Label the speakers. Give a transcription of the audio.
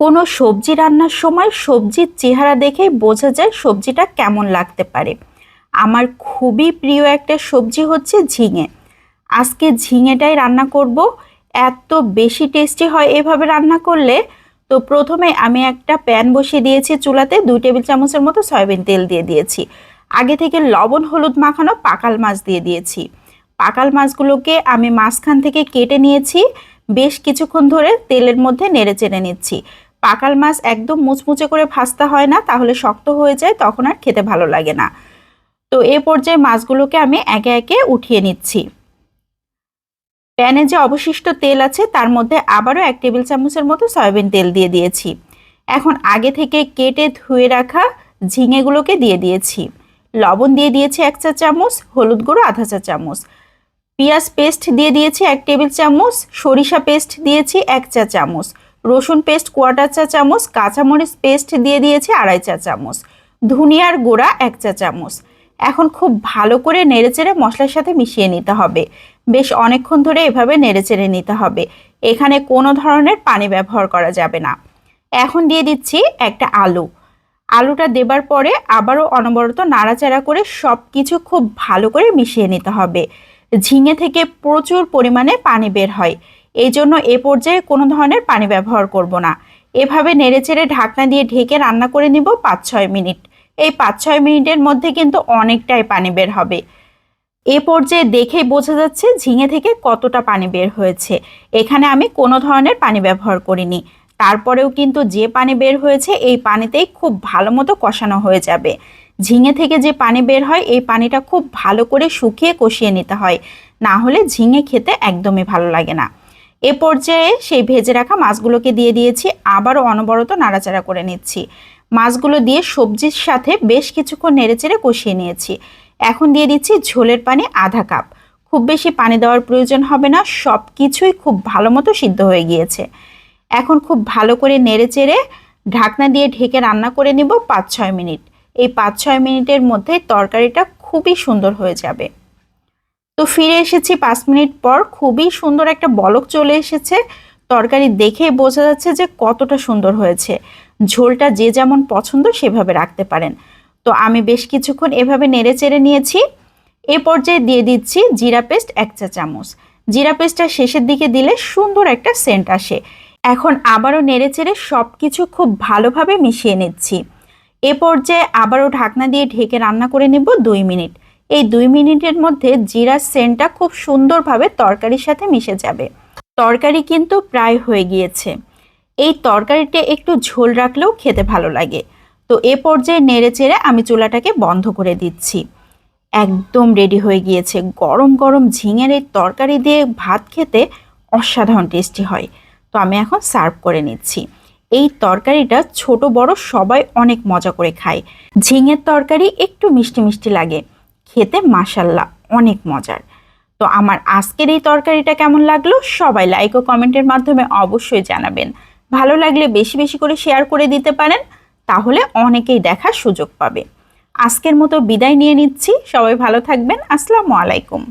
Speaker 1: কোনো সবজি রান্নার সময় সবজির চেহারা দেখেই বোঝা যায় সবজিটা কেমন লাগতে পারে। আমার খুবই প্রিয় একটা সবজি হচ্ছে ঝিঙে। আজকে ঝিঙেটাই রান্না করব। এত বেশি টেস্টি হয় এভাবে রান্না করলে। তো প্রথমে আমি একটা প্যান বসিয়ে দিয়েছি চুলাতে, দুই টেবিল চামচের মতো সয়াবিন তেল দিয়ে দিয়েছি। আগে থেকে লবণ, হলুদ মাখানো পাকাল মাছ দিয়ে দিয়েছি। পাকাল মাছগুলোকে আমি মাঝখান থেকে কেটে নিয়েছি। বেশ কিছুক্ষণ ধরে তেলের মধ্যে নেড়ে চেড়ে নিচ্ছি। পাকাল মাছ একদম মুচমুচে করে ভাজতে হয় না, তাহলে শক্ত হয়ে যায়, তখন আর খেতে ভালো লাগে না। তো এ পর্যায়ে মাছগুলোকে আমি একে একে উঠিয়ে নিচ্ছি। প্যানে যে অবশিষ্ট তেল আছে, তার মধ্যে আবারও এক টেবিল চামচের মতো সয়াবিন তেল দিয়ে দিয়েছি। এখন আগে থেকে কেটে ধুয়ে রাখা ঝিঙেগুলোকে দিয়ে দিয়েছি। লবণ দিয়ে দিয়েছি এক চা চামচ, হলুদ গুঁড়ো আধা চা চামচ। পেঁয়াজ পেস্ট দিয়ে দিয়েছি এক টেবিল চামচ, সরিষা পেস্ট দিয়েছি এক চা চামচ। রসুন পেস্ট কোয়াটার চা চামচ, কাঁচামরিচ পেস্ট দিয়ে দিয়েছি আড়াই চা চামচ, ধনিয়ার গুঁড়া এক চা চামচ। এখন খুব ভালো করে নেড়েচেড়ে মশলার সাথে মিশিয়ে নিতে হবে। বেশ অনেকক্ষণ ধরে এভাবে নেড়েচেড়ে নিতে হবে। এখানে কোনো ধরনের পানি ব্যবহার করা যাবে না। এখন দিয়ে দিচ্ছি একটা আলু। আলুটা দেবার পরে আবারও অনবরত নাড়াচাড়া করে সব কিছু খুব ভালো করে মিশিয়ে নিতে হবে। ঝিঙে থেকে প্রচুর পরিমাণে পানি বের হয়। এই জন্য এ পর্যায়ে কোনো ধরনের পানি ব্যবহার করব না। এভাবে নেড়েচেড়ে ঢাকনা দিয়ে ঢেকে রান্না করে নিব পাঁচ ছয় মিনিট। এই পাঁচ ছয় মিনিটের মধ্যে কিন্তু অনেকটাই পানি বের হবে। এ পর্যায়ে দেখেই বোঝা যাচ্ছে ঝিঙে থেকে কতটা পানি বের হয়েছে। এখানে আমি কোনো ধরনের পানি ব্যবহার করিনি। তারপরেও কিন্তু যে পানি বের হয়েছে এই পানিতেই খুব ভালো মতো কষানো হয়ে যাবে। ঝিঙে থেকে যে পানি বের হয় এই পানিটা খুব ভালো করে শুকিয়ে কষিয়ে নিতে হয়। না হলে ঝিঙে খেতে একদমই ভালো লাগে না। এ পর্যায়ে সেই ভেজে রাখা মাছগুলোকে দিয়ে দিয়েছি, আবারও অনবরত নাড়াচাড়া করে নিচ্ছি। মাছগুলো দিয়ে সবজির সাথে বেশ কিছুক্ষণ নেড়েচেড়ে কষিয়ে নিয়েছি। এখন দিয়ে দিচ্ছি ঝোলের পানি আধা কাপ। খুব বেশি পানি দেওয়ার প্রয়োজন হবে না সব কিছুই খুব ভালো মতো সিদ্ধ হয়ে গিয়েছে। এখন খুব ভালো করে নেড়েচেড়ে ঢাকনা দিয়ে ঢেকে রান্না করে নিব পাঁচ ছয় মিনিট। এই পাঁচ ছয় মিনিটের মধ্যে তরকারিটা খুবই সুন্দর হয়ে যাবে। তো ফিরে এসেছি পাঁচ মিনিট পর। খুবই সুন্দর একটা বলক চলে এসেছে। তরকারি দেখে বোঝা যাচ্ছে যে কতটা সুন্দর হয়েছে। ঝোলটা যে যেমন পছন্দ সেভাবে রাখতে পারেন। তো আমি বেশ কিছুক্ষণ এভাবে নেড়ে চেড়ে নিয়েছি। এ পর্যায়ে দিয়ে দিচ্ছি জিরা পেস্ট এক চা চামচ। জিরা পেস্টটা শেষের দিকে দিলে সুন্দর একটা সেন্ট আসে। এখন আবারও নেড়ে চেড়ে সব কিছু খুব ভালোভাবে মিশিয়ে নিচ্ছি। এ পর্যায়ে আবারও ঢাকনা দিয়ে ঢেকে রান্না করে নেব দুই মিনিট। এই দুই মিনিটের মধ্যে জিরার সেন্টটা খুব সুন্দরভাবে তরকারির সাথে মিশে যাবে। তরকারি কিন্তু প্রায় হয়ে গিয়েছে। এই তরকারিটা একটু ঝোল রাখলেও খেতে ভালো লাগে। তো এ পর্যায়ে নেড়ে চেড়ে আমি চুলাটাকে বন্ধ করে দিচ্ছি। একদম রেডি হয়ে গিয়েছে। গরম গরম ঝিঙের এই তরকারি দিয়ে ভাত খেতে অসাধারণ টেস্টি হয়। তো আমি এখন সার্ভ করে নিচ্ছি। এই তরকারিটা ছোট বড় সবাই অনেক মজা করে খায়। ঝিঙের তরকারি একটু মিষ্টি মিষ্টি লাগে। খেতে মাসাল্লাহ অনেক মজার। তো আমার আজকের এই তরকারিটা কেমন লাগল সবাই লাইক ও কমেন্টের মাধ্যমে অবশ্যই জানাবেন। ভালো লাগলে বেশি বেশি করে শেয়ার করে দিতে পারেন, তাহলে অনেকেই দেখার সুযোগ পাবে। আজকের মতো বিদায় নিয়ে নিচ্ছি, সবাই ভালো থাকবেন, আসসালামু আলাইকুম।